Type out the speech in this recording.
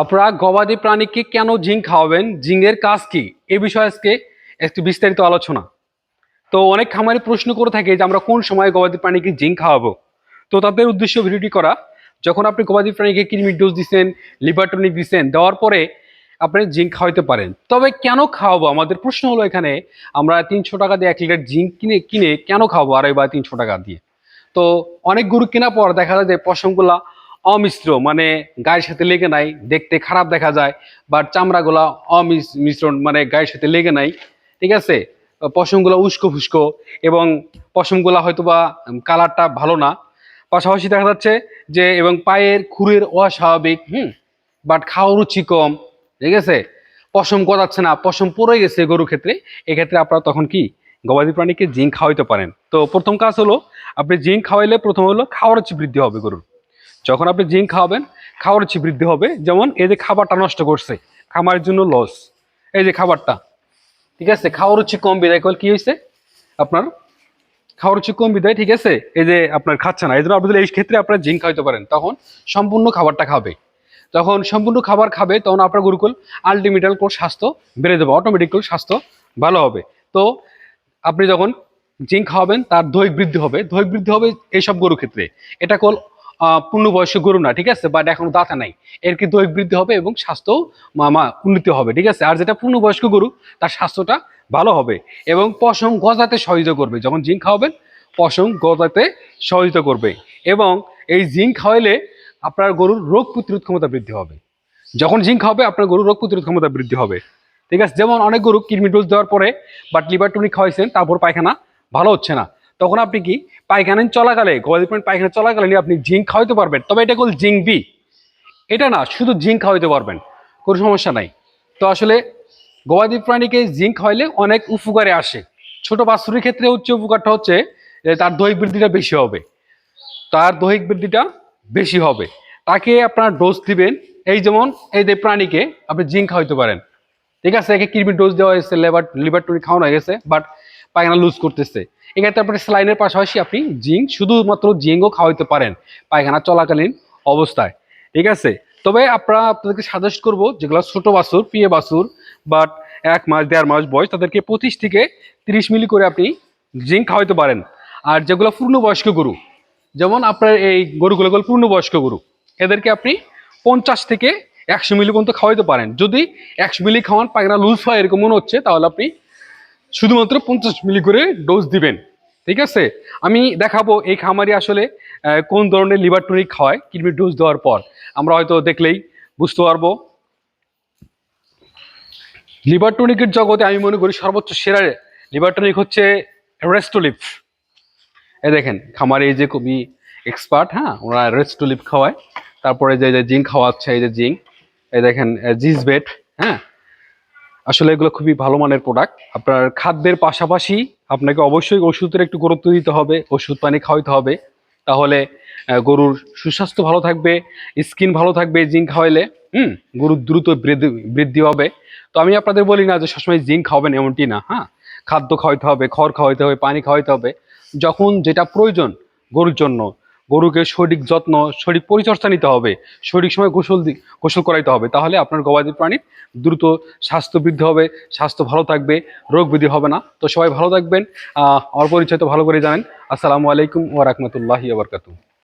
আপনারা গবাদি প্রাণীকে কেন জিঙ্ক খাওয়াবেন? জিঙ্কের কাজ কি? এ বিষয়ে আজকে একটু বিস্তারিত আলোচনা। তো অনেক খামারে প্রশ্ন করে থাকে যে আমরা কোন সময় গবাদি প্রাণীকে জিঙ্ক খাওয়াবো? তো তাদের উদ্দেশ্য ভিডিওটি করা। যখন আপনি গবাদি প্রাণীকে কৃমির ডোজ দিচ্ছেন লিভারটনিক দিচ্ছেন, দেওয়ার পরে আপনি জিঙ্ক খাওয়াইতে পারেন। তবে কেন খাওয়াবো? আমাদের প্রশ্ন হলো এখানে, আমরা তিনশো টাকা দিয়ে এক লিটার জিঙ্ক কিনে কিনে কেন খাওয়াবো? আড়াই বা তিনশো টাকা দিয়ে। তো অনেক গরু কেনার পর দেখা যায় যে পশমগুলা অমিশ্র মানে গায়ের সাথে লেগে নাই, দেখতে খারাপ দেখা যায় বা চামড়াগুলা অমিশ্রণ মানে গায়ের সাথে লেগে নাই, ঠিক আছে? পশমগুলো উস্কো ফুস্কো এবং পশমগুলা হয়তো বা কালারটা ভালো না। পাশাপাশি দেখা যাচ্ছে যে, এবং পায়ের খুরের অস্বাভাবিক, হুম বাট খাওয়া রুচি কম, ঠিক আছে? পশম গজাচ্ছে না, পশম পড়ে গেছে গরুর ক্ষেত্রে, এক্ষেত্রে আপনারা তখন কি, গবাদি প্রাণীকে জিঙ্ক খাওয়াইতে পারেন। তো প্রথম কাজ হলো, আপনি জিঙ্ক খাওয়াইলে প্রথম হলো খাওয়ার রুচি বৃদ্ধি হবে গরুর। যখন আপনি জিঙ্ক খাওয়াবেন, খাওয়ার রুচি বৃদ্ধি হবে। যেমন এই যে খাবারটা নষ্ট করছে, খামারের জন্য লস। এই যে খাবারটা, ঠিক আছে? খাওয়ার রুচি কম বিদায়। কল কি হয়েছে? আপনার খাওয়ার রুচি কম বিদায়, ঠিক আছে? এই যে আপনার খাচ্ছে না এই জন্য আপনি এই ক্ষেত্রে আপনার জিঙ্ক খাওয়াইতে পারেন, তখন সম্পূর্ণ খাবারটা খাবে। যখন সম্পূর্ণ খাবার খাবে, তখন আপনার গুরুকুল আলটিমেটাল কোর স্বাস্থ্য বেড়ে যাবে অটোমেটিক করে স্বাস্থ্য ভালো হবে। তো আপনি যখন জিঙ্ক খাওয়াবেন, তার দৈহিক বৃদ্ধি হবে। দৈহিক বৃদ্ধি হবে এইসব গরুর ক্ষেত্রে। এটা কল পূর্ণবয়স্ক গরু না, ঠিক আছে? বাট এখন দাঁতা নাই। এর কি দৈহিক বৃদ্ধি হবে এবং স্বাস্থ্য মামা উন্নতি হবে, ঠিক আছে? আর যেটা পূর্ণবয়স্ক গরু, তার স্বাস্থ্যটা ভালো হবে এবং পশম গজাতে সহযোগিতা করবে। যখন জিঙ্ক খাওয়াবেন, পশম গজাতে সহযোগিতা করবে এবং এই জিঙ্ক খাওয়াইলে আপনার গরুর রোগ প্রতিরোধ ক্ষমতা বৃদ্ধি হবে। যখন জিঙ্ক খাওয়াবে, আপনার গরুর রোগ প্রতিরোধ ক্ষমতা বৃদ্ধি হবে। ঠিক আছে? যেমন অনেক গরু কৃমি ডোজ দেওয়ার পরে বাট লিভার টনিক খাওয়াইছেন, তারপর পায়খানা ভালো হচ্ছে না। তখন আপনি কি পায়খানা চলাকালে প্রাণী পায়খানা চলাকালে আপনি জিঙ্ক খাওয়াইতে পারবেন। তবে এটা কল জিঙ্ক বি। এটা না, শুধু জিঙ্ক খাওয়াইতে পারবেন। কোনো সমস্যা নাই। তো আসলে গবাদি প্রাণীকে জিঙ্ক খাওয়াইলে অনেক উপকারে আসে। ছোট বাছুরের ক্ষেত্রে হচ্ছে উপকারটা হচ্ছে তার দৈহিক বৃদ্ধিটা বেশি হবে। তার দৈহিক বৃদ্ধিটা বেশি হবে। তাকে আপনার ডোজ দিবেন। এই যেমন এই যে প্রাণীকে আপনি জিঙ্ক খাওয়াইতে পারেন। ঠিক আছে, একে কৃমির ডোজ দেওয়া হয়েছে লেবার লিভার টনিক খাওয়ানো হয়ে গেছে বাট পায়খানা লুজ করতেছে। এক্ষেত্রে আপনি স্লাইনের পাশাপাশি আপনি জিঙ্ক, শুধুমাত্র জিঙ্কও খাওয়াইতে পারেন পায়খানা চলাকালীন অবস্থায়। ঠিক আছে? তবে আপনারা আপনাদেরকে সাজেস্ট করব যেগুলো ছোট বাছুর পিয়ে বাছুর বাট এক মাস, দেড় মাস বয়স, তাদেরকে পঁচিশ থেকে তিরিশ মিলি করে আপনি জিঙ্ক খাওয়াইতে পারেন। আর যেগুলো পূর্ণবয়স্ক গরু, যেমন আপনার এই গরুগুলো হলো পূর্ণবয়স্ক গরু, এদেরকে আপনি পঞ্চাশ থেকে একশো মিলি পর্যন্ত খাওয়াইতে পারেন। যদি একশো মিলি খাওয়ান, পায়খানা লুজ হয়, এরকম মনে হচ্ছে, তাহলে আপনি শুধুমাত্র পঞ্চাশ মিলি করে ডোজ দিবেন। ঠিক আছে? আমি দেখাবো এই খামারি আসলে কোন ধরনের লিভার টনিক খাওয়ায় কৃমির ডোজ দেওয়ার পর। আমরা হয়তো দেখলেই বুঝতে পারব। লিভার টনিকের জগতে আমি মনে করি সর্বোচ্চ সেরা লিভার টনিক হচ্ছে রেস্টোলিফ এই দেখেন, খামারে এই যে খুবই এক্সপার্ট হ্যাঁ? ওরা রেস্টোলিফ খাওয়ায়। তারপরে যে জিঙ্ক খাওয়াচ্ছে, এই যে জিঙ্ক, এই দেখেন জিসবেট হ্যাঁ? আসলে এগুলো খুবই ভালো মানের প্রোডাক্ট আপনার খাদ্যের পাশাপাশি আপনাকে অবশ্যই ওষুধের একটু গুরুত্ব দিতে হবে, ওষুধ পানি খাওয়াইতে হবে। তাহলে গরুর সুস্বাস্থ্য ভালো থাকবে স্কিন ভালো থাকবে জিঙ্ক খাওয়াইলে, হুম গরুর দ্রুত বৃদ্ধি হবে। তো আমি আপনাদের বলি না যে সবসময় জিঙ্ক খাওয়াবেন এমনটি না হ্যাঁ? খাদ্য খাওয়াইতে হবে, খড় খাওয়াইতে হবে, পানি খাওয়াইতে হবে। যখন যেটা প্রয়োজন গরুর জন্য গরুকে সঠিক যত্ন, সঠিক পরিচর্যা নিতে হবে, সঠিক সময় গোসল গোসল করাইতে হবে, তাহলে আপনার গবাদি প্রাণী দ্রুত স্বাস্থ্য বৃদ্ধি হবে, স্বাস্থ্য ভালো থাকবে, রোগ বৃদ্ধি হবে না। তো সবাই ভালো থাকবেন আমার পরিচয় তো ভালো করে জানেন। আসসালামু আলাইকুম ওয়া রাহমাতুল্লাহি ওয়া বারাকাতুহু।